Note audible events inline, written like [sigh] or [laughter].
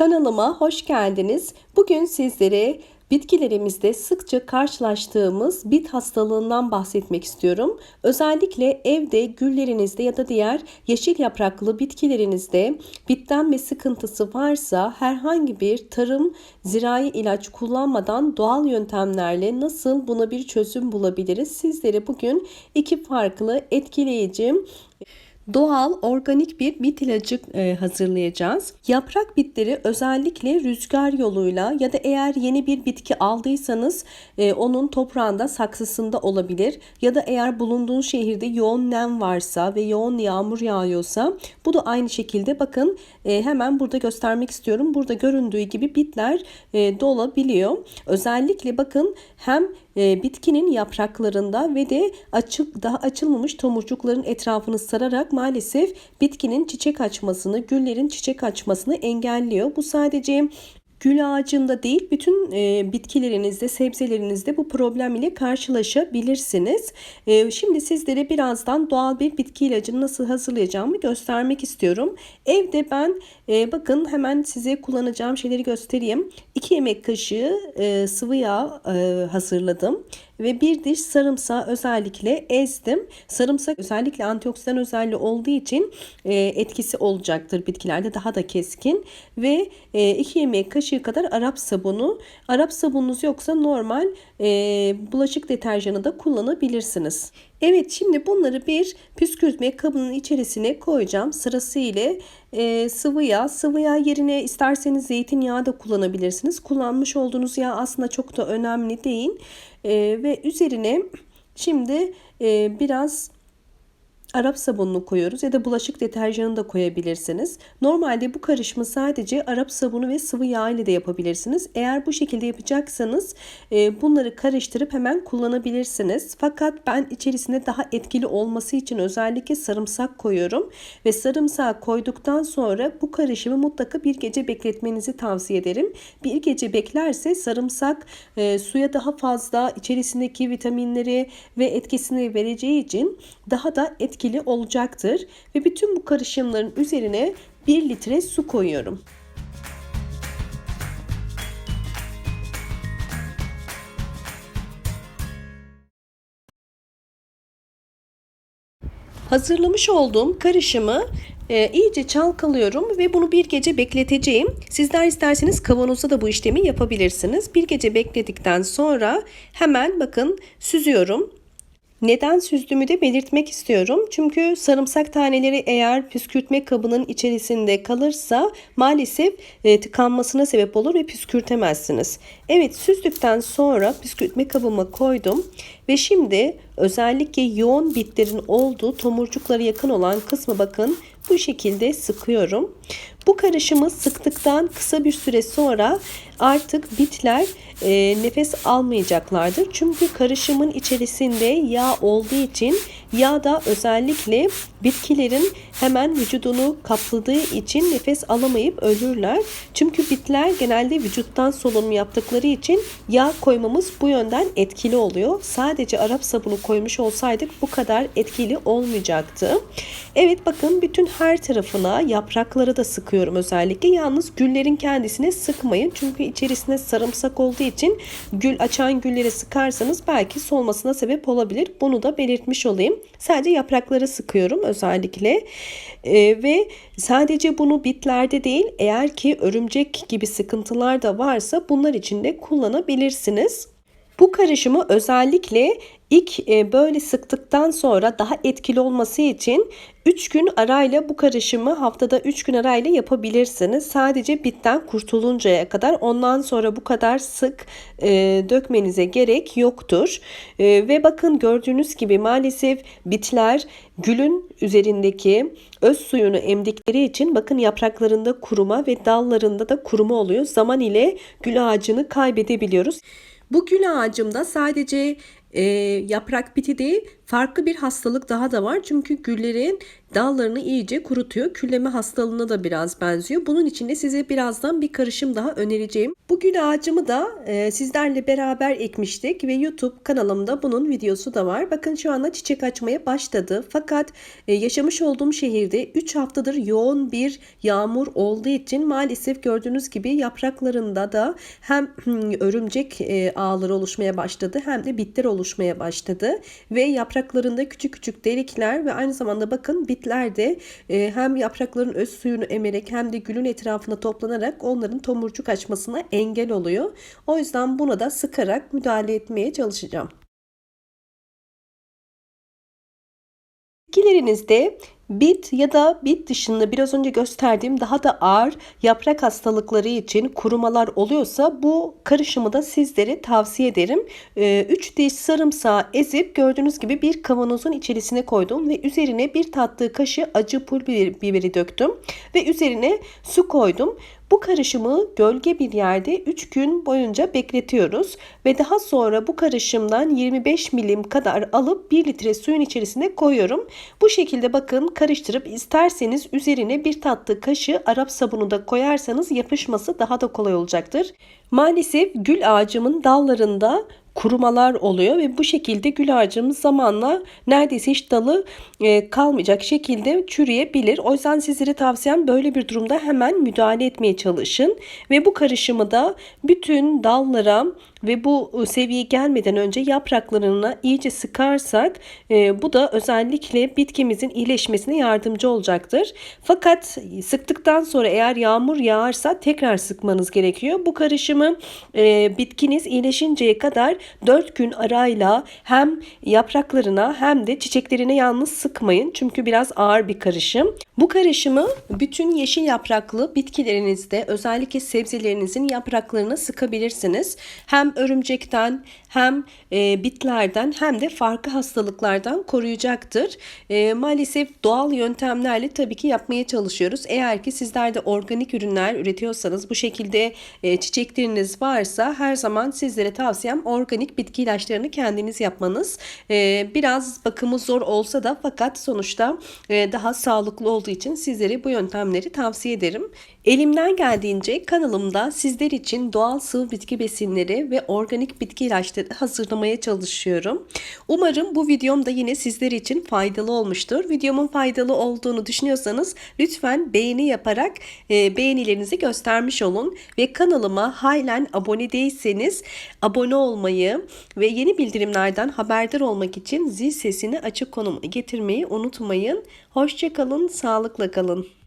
Kanalıma hoş geldiniz. Bugün sizlere bitkilerimizde sıkça karşılaştığımız bit hastalığından bahsetmek istiyorum. Özellikle evde güllerinizde ya da diğer yeşil yapraklı bitkilerinizde bitlenme sıkıntısı varsa herhangi bir tarım zirai ilaç kullanmadan doğal yöntemlerle nasıl buna bir çözüm bulabiliriz? Sizlere bugün iki farklı etkileyici doğal organik bir bit ilacı e, hazırlayacağız. Yaprak bitleri özellikle rüzgar yoluyla ya da eğer yeni bir bitki aldıysanız e, onun toprağında saksısında olabilir ya da eğer bulunduğun şehirde yoğun nem varsa ve yoğun yağmur yağıyorsa bu da aynı şekilde bakın e, hemen burada göstermek istiyorum. Burada göründüğü gibi bitler dolabiliyor. Özellikle bakın hem e, bitkinin yapraklarında ve de açık daha açılmamış tomurcukların etrafını sararak maalesef bitkinin çiçek açmasını, güllerin çiçek açmasını engelliyor. Bu sadece Gül ağacında değil bütün e, bitkilerinizde, sebzelerinizde bu problem ile karşılaşabilirsiniz. E, şimdi sizlere birazdan doğal bir bitki ilacını nasıl hazırlayacağımı göstermek istiyorum. Evde ben e, bakın hemen size kullanacağım şeyleri göstereyim. 2 yemek kaşığı e, sıvı yağ e, hazırladım ve bir diş sarımsağı özellikle ezdim. Sarımsak özellikle antioksidan özelliği olduğu için e, etkisi olacaktır bitkilerde daha da keskin ve 2 e, yemek kaşığı kadar Arap sabunu. Arap sabununuz yoksa normal e, bulaşık deterjanı da kullanabilirsiniz. Evet şimdi bunları bir püskürtme kabının içerisine koyacağım. Sırasıyla e, sıvı yağ. Sıvı yağ yerine isterseniz zeytinyağı da kullanabilirsiniz. Kullanmış olduğunuz yağ aslında çok da önemli değil. E, ve üzerine şimdi e, biraz Arap sabununu koyuyoruz ya da bulaşık deterjanını da koyabilirsiniz. Normalde bu karışımı sadece Arap sabunu ve sıvı yağ ile de yapabilirsiniz. Eğer bu şekilde yapacaksanız e, bunları karıştırıp hemen kullanabilirsiniz. Fakat ben içerisinde daha etkili olması için özellikle sarımsak koyuyorum. Ve sarımsak koyduktan sonra bu karışımı mutlaka bir gece bekletmenizi tavsiye ederim. Bir gece beklerse sarımsak e, suya daha fazla içerisindeki vitaminleri ve etkisini vereceği için daha da etkili etkili olacaktır. Ve bütün bu karışımların üzerine 1 litre su koyuyorum. Hazırlamış olduğum karışımı e, iyice çalkalıyorum ve bunu bir gece bekleteceğim. Sizler isterseniz kavanozda da bu işlemi yapabilirsiniz. Bir gece bekledikten sonra hemen bakın süzüyorum. Neden süzdüğümü de belirtmek istiyorum. Çünkü sarımsak taneleri eğer püskürtme kabının içerisinde kalırsa maalesef e, tıkanmasına sebep olur ve püskürtemezsiniz. Evet süzdükten sonra püskürtme kabıma koydum ve şimdi özellikle yoğun bitlerin olduğu tomurcuklara yakın olan kısmı bakın bu şekilde sıkıyorum. Bu karışımı sıktıktan kısa bir süre sonra artık bitler e, nefes almayacaklardır. Çünkü karışımın içerisinde yağ olduğu için yağ da özellikle bitkilerin hemen vücudunu kapladığı için nefes alamayıp ölürler. Çünkü bitler genelde vücuttan solunum yaptıkları için yağ koymamız bu yönden etkili oluyor. Sadece Arap sabunu koymuş olsaydık bu kadar etkili olmayacaktı. Evet bakın bütün her tarafına yaprakları da sıkıyorum özellikle. Yalnız güllerin kendisine sıkmayın. Çünkü içerisinde sarımsak olduğu için gül açan gülleri sıkarsanız belki solmasına sebep olabilir. Bunu da belirtmiş olayım. Sadece yaprakları sıkıyorum özellikle. Ee, ve sadece bunu bitlerde değil eğer ki örümcek gibi sıkıntılar da varsa bunlar için de kullanabilirsiniz. Bu karışımı özellikle ilk e, böyle sıktıktan sonra daha etkili olması için 3 gün arayla bu karışımı haftada 3 gün arayla yapabilirsiniz. Sadece bitten kurtuluncaya kadar ondan sonra bu kadar sık e, dökmenize gerek yoktur. E, ve bakın gördüğünüz gibi maalesef bitler gülün üzerindeki öz suyunu emdikleri için bakın yapraklarında kuruma ve dallarında da kuruma oluyor. Zaman ile gül ağacını kaybedebiliyoruz. Bu gül ağacımda sadece e, yaprak biti değil farklı bir hastalık daha da var. Çünkü güllerin dallarını iyice kurutuyor. Külleme hastalığına da biraz benziyor. Bunun için de size birazdan bir karışım daha önereceğim. Bu gül ağacımı da e, sizlerle beraber ekmiştik ve YouTube kanalımda bunun videosu da var. Bakın şu anda çiçek açmaya başladı. Fakat e, yaşamış olduğum şehirde 3 haftadır yoğun bir yağmur olduğu için maalesef gördüğünüz gibi yapraklarında da hem [clears throat] örümcek e, ağları oluşmaya başladı hem de bitler oluşmaya başladı ve yapraklarında küçük küçük delikler ve aynı zamanda bakın bitler de e, hem yaprakların öz suyunu emerek hem de gülün etrafına toplanarak onların tomurcuk açmasına engel oluyor. O yüzden buna da sıkarak müdahale etmeye çalışacağım. Bitkilerinizde bit ya da bit dışında biraz önce gösterdiğim daha da ağır yaprak hastalıkları için kurumalar oluyorsa bu karışımı da sizlere tavsiye ederim. 3 diş sarımsağı ezip gördüğünüz gibi bir kavanozun içerisine koydum ve üzerine bir tatlı kaşığı acı pul biberi döktüm ve üzerine su koydum. Bu karışımı gölge bir yerde 3 gün boyunca bekletiyoruz ve daha sonra bu karışımdan 25 milim kadar alıp 1 litre suyun içerisine koyuyorum. Bu şekilde bakın karıştırıp isterseniz üzerine bir tatlı kaşığı Arap sabunu da koyarsanız yapışması daha da kolay olacaktır. Maalesef gül ağacımın dallarında kurumalar oluyor ve bu şekilde gül ağacımız zamanla neredeyse hiç dalı e, kalmayacak şekilde çürüyebilir. O yüzden sizlere tavsiyem böyle bir durumda hemen müdahale etmeye çalışın ve bu karışımı da bütün dallara ve bu ıı, seviye gelmeden önce yapraklarına iyice sıkarsak e, bu da özellikle bitkimizin iyileşmesine yardımcı olacaktır. Fakat sıktıktan sonra eğer yağmur yağarsa tekrar sıkmanız gerekiyor. Bu karışımı e, bitkiniz iyileşinceye kadar 4 gün arayla hem yapraklarına hem de çiçeklerine yalnız sıkmayın. Çünkü biraz ağır bir karışım. Bu karışımı bütün yeşil yapraklı bitkilerinizde özellikle sebzelerinizin yapraklarına sıkabilirsiniz. Hem örümcekten hem e, bitlerden hem de farklı hastalıklardan koruyacaktır. E, maalesef doğal yöntemlerle tabii ki yapmaya çalışıyoruz. Eğer ki sizler de organik ürünler üretiyorsanız bu şekilde e, çiçekleriniz varsa her zaman sizlere tavsiyem organik bitki ilaçlarını kendiniz yapmanız. E, biraz bakımı zor olsa da fakat sonuçta e, daha sağlıklı olduğu için sizlere bu yöntemleri tavsiye ederim. Elimden geldiğince kanalımda sizler için doğal sıvı bitki besinleri ve organik bitki ilaçları hazırlamaya çalışıyorum. Umarım bu videom da yine sizler için faydalı olmuştur. Videomun faydalı olduğunu düşünüyorsanız lütfen beğeni yaparak e, beğenilerinizi göstermiş olun ve kanalıma halen abone değilseniz abone olmayı ve yeni bildirimlerden haberdar olmak için zil sesini açık konumuna getirmeyi unutmayın. Hoşçakalın, sağlıkla kalın.